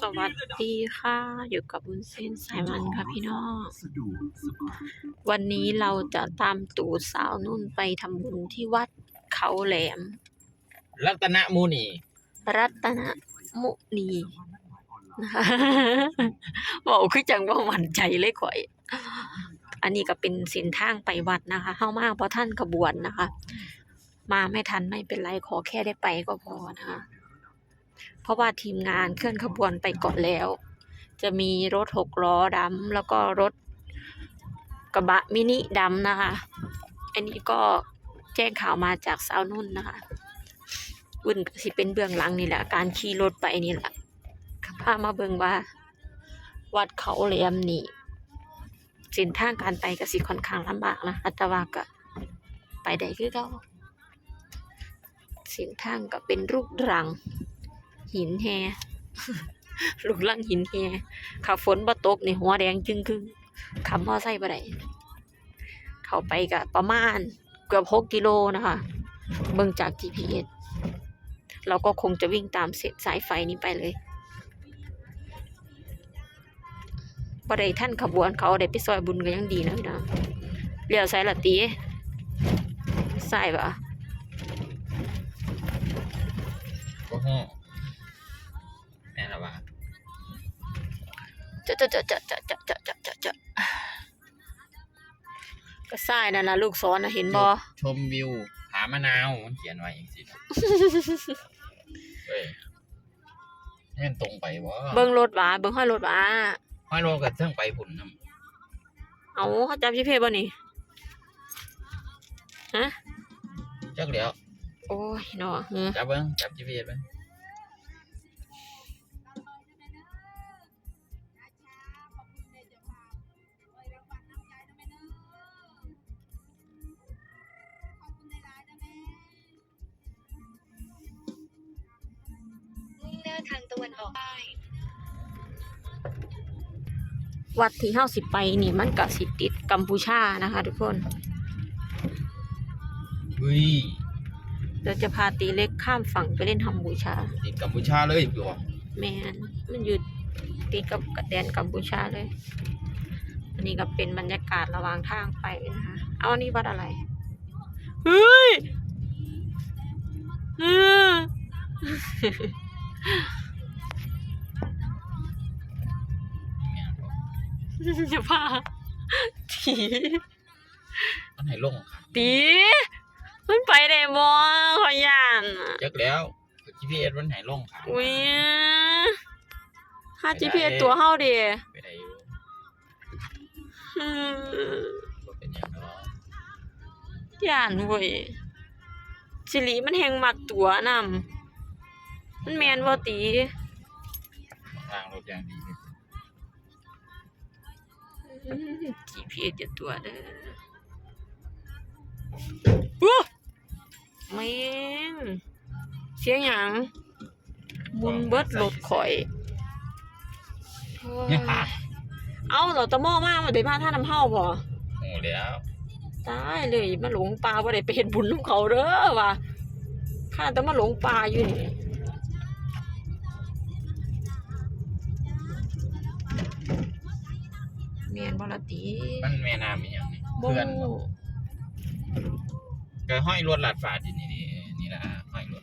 สวัสดีค่ะ อยู่กับบุญเส้นสายมันค่ะพี่น้องสะดวกสบายวันนี้เราจะตามตูดสาวนุ่นไปทำบุญที่วัดเขาแหลม รัตนมูนี รัตนมุนีนะคะบอกคือจังว่าหวั่นใจเลยข่อย อันนี้ก็เป็นเส้นทางไปวัดนะคะเข้ามาเพราะท่านขบวนนะคะ มาไม่ทันไม่เป็นไรขอแค่ได้ไปก็พอนะคะ เพราะว่าทีมงานเคลื่อนขบวนไปก่อนแล้ว จะมีรถหกล้อดำแล้วก็รถกระบะมินิดำนะคะ อันนี้ก็แจ้งข่าวมาจากสาวนุ่นนะคะอุ่นสิเป็นเบื้องหลังนี่แหละ การขี่รถไปนี่แหละพามาเบิ่งว่า วัดเขาแหลมนี่เส้นทางการไปก็สิค่อนข้างลำบากนะแต่ว่าก็ไปได้คือเก่าเส้นทางก็เป็นรูปรัง หินแฮลูกลังหินแฮขับฝนบ่ตกนี่หัวแดงจึงครึ่งขับมอไซค์บ่ได้เข้าไปก็ประมาณเกือบหกกิโลนะคะ เบิ่งจาก GPS เราก็คงจะวิ่งตามเส้นสายไฟนี้ไปเลยบ่ได้ท่านขบวนเขาได้ไปซอยบุญก็ยังดีนะพี่น้องเลี้ยวซ้ายละตีซ้ายปะก็ห้ จะจะจะจะจะจะจะจะจะจะก็ซ้ายนั่นนะลูกศรนนะเห็นบ่ชมวิวผามะนาวมันเขียนไว้อย่างสิเฮ้ยแม่นตรงไปวะเบิ่งรถหวาเบิ่งห้อยรถหวาห้อยโลกับเทิงไปผุนน้เอาเขาจับชิเพบ่นี่ฮะจักเดี๋ยวโอ้ยเนาะจับเบิ้งจับ GPS เบิ้งมุ่ง ทางตะวันออกใต้วัดที่เฮาสิไปนี่มันก็สิติดกัมพูชานะคะ ทุกคนเฮ้ยเราจะพาตีเล็กข้ามฝั่งไปเล่นกัมพูชา ติดกัมพูชาเลยพี่วะแมนมันอยู่ติดกับแดนกัมพูชาเลย อันนี้ก็เป็นบรรยากาศระหว่างทางไปนะคะเอาอันนี้วัดอะไรเฮ้ยเออ แม่นบ่จะพาตีมันให้ลงค่ะตีมันไปได้บ่ขอยย่านอะจักแล้ว GPS มันให้ลงค่ะอุ้ยห้า GPS ตัวเฮาเดิไปได้อยู่อืมบ่เป็นอย่างเนาะย่านเว้ยสิริมันแหงมักตัวนำ มันแมนบ่ตีทางรถอย่างดีเลยอืม GPS จะตัวเด้ออู้แม่งเสียงหยังมุนเบิดรถข่อยโอ้ยเอ้าเราตะหม้อมามาได้มาท่าน้ำเฮาบ่โอ้แล้วตายเลยมาหลงป่าบ่ได้ไปเฮ็ดบุญของเขาเด้อว่ะข้าแต่มาหลงป่าอยู่นี่ แม่นบ่ละติมันแม่น้ำอีหยังนี่บ่เพื่อนบ่ก็ห้อยรถลาดฝาดอยู่นี่นี่นี่ล่ะห้อยรถ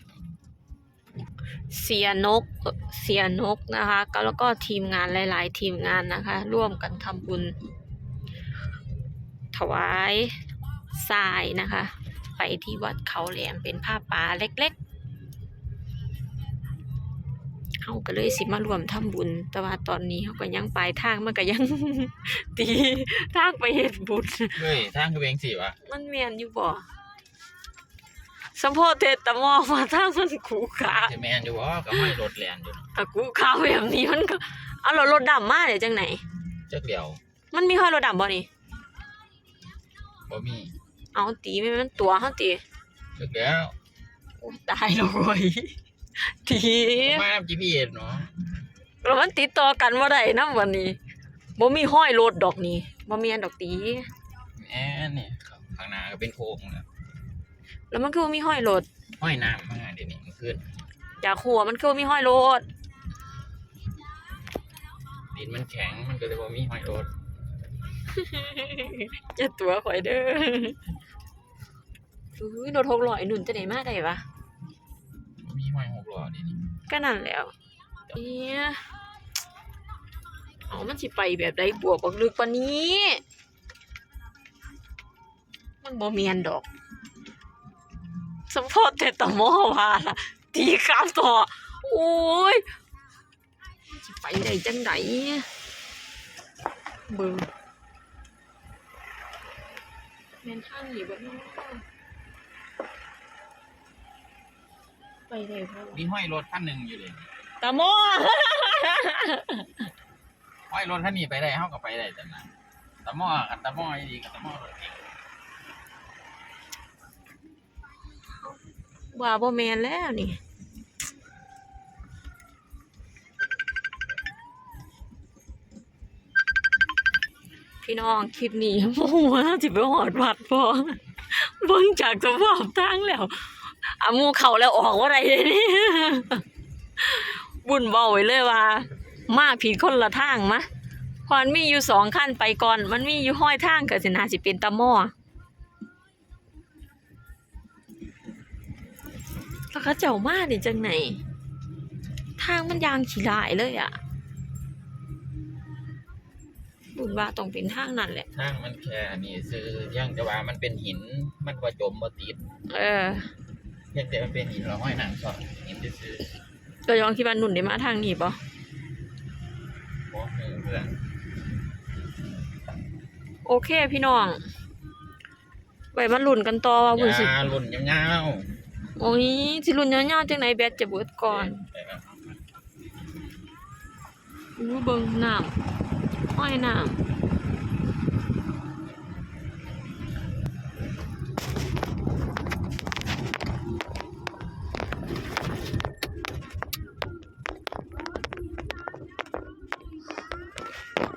เสียนกเอ่อเสียนกนะคะก็แล้วก็ทีมงานหลาย ๆ ทีมงานนะคะ ร่วมกันทำบุญ ถวายทรายนะคะ ไปที่วัดเขาแหลมเป็นผ้าป่าเล็ก ๆ เขาก็เลยสิมารวมทำบุญ แต่ว่าตอนนี้เขาก็ยังปลายทางมันก็ยัง ตีทางไปเฮ็ดบุญเฮ้ยทางคือเบงสิวะมันเมียนอยู่บ่สมโพธิเทศตะมอมาทางมันขูขาจะแม่นอยู่บ่ก็ห้อยรถแล่นอยู่นะถ้ากูขาวแบบนี้มันก็เอารถรถดำมาเดี๋ยวจังไหนจักเดียว มันมีห้อยรถดำบ่นี่บ่มี เอาตีไม่มันตัวเฮาตีจักแล้วโอ้ยตายแล้วเว้ย ตีมา GPS เนาะแล้วมันติดต่อกันบ่ได้นำวันนี้บ่มีห้อยรถดอกนี่บ่มีอันดอกตีแม่นนี่ข้างหน้าก็เป็นโค้งแล้วแล้วมันคือบ่มีห้อยรถห้อยน้ำมาเดี๋ยวนี้มันขึ้นจากหัวมันคือบ่มีห้อยรถดินมันแข็งมันก็เลยบ่มีหอยโรดจะตัวข่อยเด้ออุ้ยรถหกร้อยหนุนจะไหนมาได้วะ ก็นั่นแล้วเนี่ยเอามันสิไปแบบใดบวกบักลึกปานี้ มันบ่เมียนดอก สมพอแต่ตะมอว่าล่ะตีข้ามต่อ โอ้ยมันสิไปได้จังไดเบิ่งแม่นทางนี้บ่เนาะ ไปได้บ่วะมีหอยรถคันหนึงอยู่เลยตะหมอหอยรถคันนี้ไปได้เฮาก็ไปได้แต่นะตะหม้อกันตะหม้อดีกับตะหม้อรถเก่งว่าบ่แม่นแล้วนี่พี่น้องคลิปนี้โอ้โหสิไปหอดวัดพอเบิ่งจากสภาพทางแล้ว อามูเขาแล้วออกว่าไรนี่บุญเบาไว้เลยว่า มาผิดคนละทางมะพอนมีอยู่สองขั้นไปก่อน มันมีอยู่ห้อยทางก็สินาสิเป็นตะหม้อแล้วเขาเจ้ามานี่จังไหน ทางมันยางขี้ลายเลยอะบุญว่าต้องเป็นทางนั่นแหละ ทางมันแค่อันนี้ซื้อย่างแต่ว่ามันเป็นหิน มันบ่จมบ่ติด เออเพียงแต่มันเป็นหินแล้วห้อยหนังสอดหินซื่อก็ยองคิดว่านุ่นได้มาทางนี้ปะๆบ่ฮู้เรื่องโอเคพี่น้อง ไว้มาลุ้นกันต่อว่าบุญสิยารุ่นยาวโอ้ยสิลุ้นยาวๆจังไหนแบตจะเบิดๆก่อนแต่ว่าอู้เบิ่งน้ำห้อยน้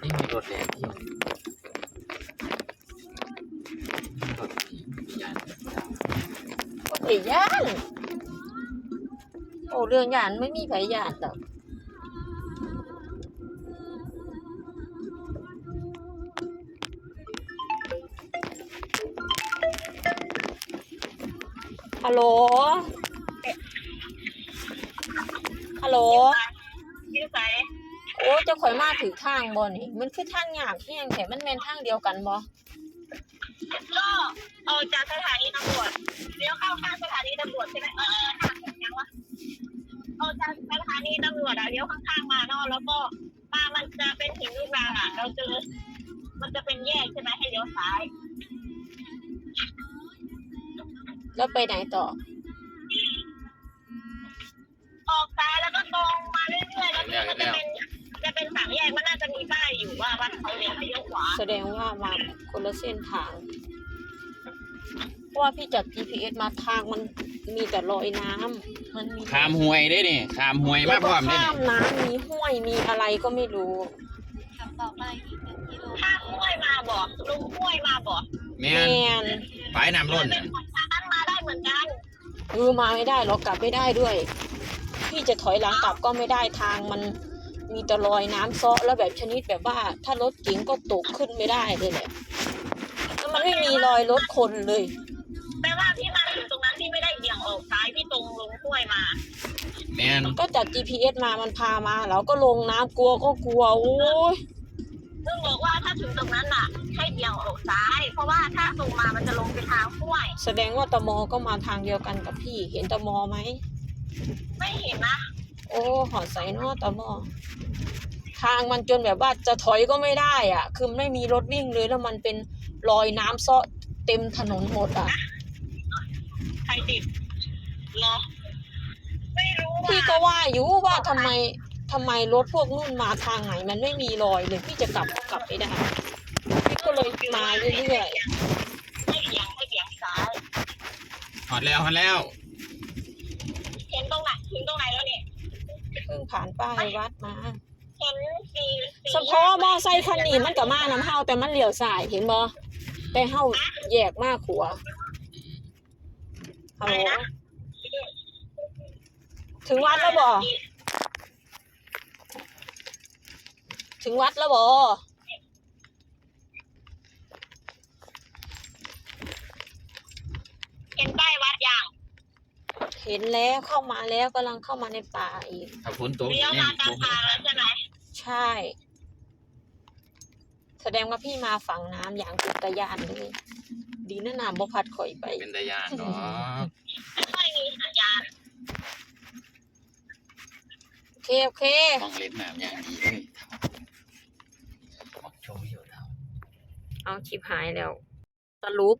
นี่มีรถแรงที่มีรถที่มียานำโอ้ยย่านโอ้ เรื่องย่านไม่มีไผย่านดอกฮัลโหล ฮัลโหลยืดใส่โอ้เจะข่อยมาถือทางบ่นี่ มันคือทางยากแฮงแต่มันแม่นทางเดียวกันบ่ก็ออกจากสถานีตำรวจเลี้ยวเข้าข้างสถานีตำรวจใช่ไหมเออทางยังวะออกจากสถานีตำร วจอะเลี้ยวข้างๆมาเนอะแล้วก็มามันจะเป็นหินลูกรังอะเราเจอมันจะเป็นแยกใช่ไหมให้เลี้ยวซ้าย แล้วไปไหนต่อ ออกซ้ายแล้วก็ตรงมาเรื่อยๆแล้วก็จะเป็นจะเป็นสามแยกมันน่าจะมีป้ายอยู่ว่าว่าเขาเลี้ยวให้เลี้ยวขวาแสดงว่ามาคนละเส้นทางเพราะว่าพี่จับ GPS มาทางมัน มีแต่รอยน้ำมันมีข้ามห้วยได้นี่ข้ามห้วยมาพร้อมได้ข้านี่มน้ำมีห้วยมีอะไรก็ไม่รู้ถ้าห้วยมาบอกลุงห้วยมาบอกแม่แมนนฝายน้ำล้นเป็น่ะนของช้างมาได้เหมือนกันเออมาไม่ได้หรอกกลับไม่ได้ด้วยพี่จะถอยหลังกลับก็ไม่ได้ทางมันมีแต่รอยน้ำเซาะแล้วแบบชนิดแบบว่า ถ้ารถเก๋งก็ตกขึ้นไม่ได้เลยแหละแล้วมันไม่มีรอยรถคนเลย ลงห้วยมาแม่นก็จัด GPS มามันพามาเราก็ลงน้ำกลัวก็กลัวโอ้ยซึ่งบอกว่าถ้าถึงตรงนั้นน่ะ ให้เบี่ยงออกซ้าย เพราะว่าถ้าตรงมามันจะลงไปทางห้วย แสดงว่าตมก็มาทางเดียวกันกับพี่ เห็นตมไหม ไม่เห็นนะโอ้หอดใส่เนอตมทางมันจนแบบว่าจะถอยก็ไม่ได้อะ คือไม่มีรถวิ่งเลยแล้วมันเป็นรอยน้ำเซาะเต็มถนนหมดอะ ใครติดเหรอไม่รู้ว่า พี่ก็ว่าอยู่ว่าทำไมทำไมรถพวกนู่นมาทางไหนมันไม่มีรอยเลยพี่จะกลับก็กลับไม่ได้พี่ก็เลยมาเรื่อยให้เบี่ยงให้เบี่ยงซ้ายหอดแล้วหอดแล้ว เห็นตรงไหนถึงตรงไหนแล้วเนี่ยๆเพิ่งผ่านป้ายวัดมาเห็นสีสีเฉพาะมอไซคันนี้มันกับมาน้ำเฮาแต่มันเลี้ยวซ้ายเห็นบ่แต่เฮาแยกมาขัวฮัลโหล ถึงวัดแล้วบ่ถึงวัดแล้วบอเห็นป้ายวัดยังเห็นแล้วเข้ามาแล้วกำลังเข้ามาในป่าอีก ถ้าฝนตกเลี้ยวเนี่ยมาตามทางแล้วใช่ไหมใช่ แสดงว่าพี่มาฝั่งน้ำอย่างกุตยานเลยดีนะน้ำบ่พัดข่อยไป เป็นตายานเนาะ ไม่ค่อยมีสัญญาณ โอ เคโอเคต้องเล่นน้ำอย่างดีเลยบอกโชว์อยู่แล้วเอาชิบหายแล้วสรุป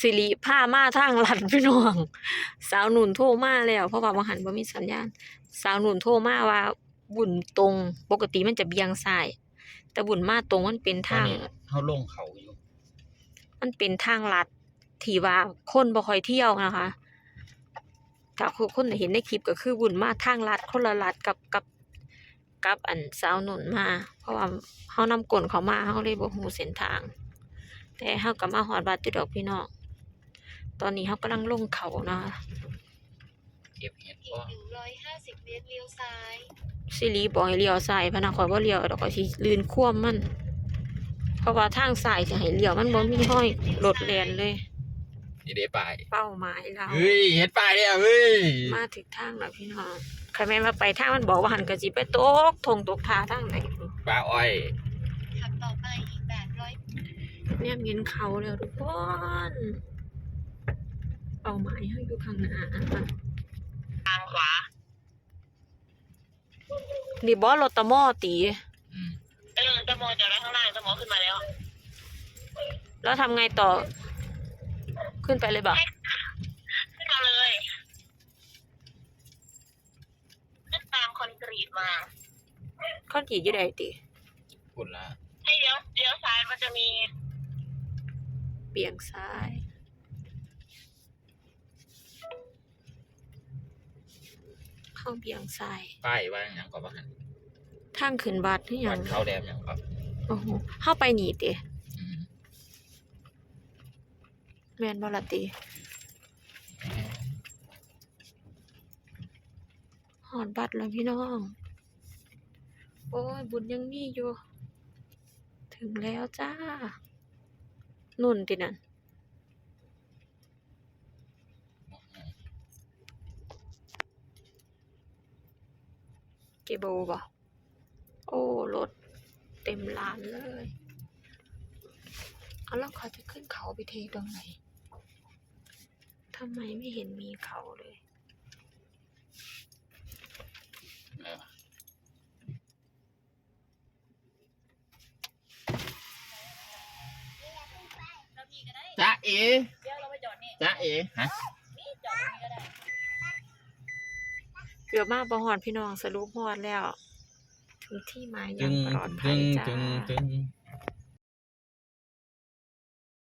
สิริผ้ามาทางลัดพี่น้อง สาวหนุนโทรมาแล้วเพราะว่าบางหันบ่มีสัญญาณ สาวหนุนโทรมาว่า บุญตรงปกติมันจะเบียงซ้ายแต่บุญมาตรงมันเป็นตอนทางนี้เขาลงเขาอยู่ มันเป็นทางลัดที่ว่าคนบ่ค่อยเที่ยวนะคะ ถ้าคนเห็นในคลิปก็คือบุญมาทางลัดคนละลัดกับกับกับอันสาวหนุนมา เพราะว่าเฮานำกลนเขามาเฮาเลยบ่ฮู้เส้นทาง แต่เฮาก็มาฮอดบ้านติดดอกพี่น้องตอนนี้เฮากำลังลงเขานะคะเก็บเห็ดอีก็กหนึ่งร้อยห้าสิบเมตรเลี้ยวซ้ายสิริบอกให้เลี้ยวซ้ายพะนะข่อยบ่เลี้ยวดอกข่อยสิลื่นคว่ำมัน เพราะว่าทางซ้ายสิให้เลี้ยวมันบ่มีห้อยรถแล่นเลย นี่ได้ป้ายเป้าหมายเราเฮ้ยเห็ดป้ายเนี่ยเฮ้ยมาถึงทางแล้วพี่น้องใครแม่นว่าไปทางมันบอกว่าหันกะจิไปตกทงตกทาทางไหนปลาอ้อยขับต่อไปอีกแปดร้อยเนี่ยเงินเขาแล้วทุกคนเป้าหมายให้อยู่ข้างหน้าทางขวานี่บอสรถตะหม้อตีอืมเออตะโมจากด้านข้างล่างตะโมขึ้นมาแล้ว แล้วทำไงต่อ ขึ้นไปเลยบ่ขึ้นมาเลย ขึ้นตามคอนกรีตมาข้อนกี่อยู่ใดตีคุณละให้เลี้ยวเลี้ยวซ้ายมันจะมีเบี่ยงซ้าย เข้าเบี่ยงซ้าย ป้ายว่าอย่างก่อนว่าหันทางขึ้นวัดนี่ยัวังดเขาแดมอย่างก่อนโอ้โหเข้าไปหนีตี อืม แมนบอลตีหอดบัตรแล้วพี่น้อง โอ้ย บุญยังมีอยู่ ถึงแล้วจ้า นุ่นตินั่นเกโบบ่โอ้ รถเต็มลานเลย เอาแล้วเขาจะขึ้นเขาไปเทตรงไหน ทำไมไม่เห็นมีเขาเลยเออจ้าเอ๋จ้าเอ๋ฮะเกือบมาประหอนพี่น้องสรุปหอดแล้ว ถึงที่หมายอจึย่างงปลอดภัจึยงจ้าจึงจึง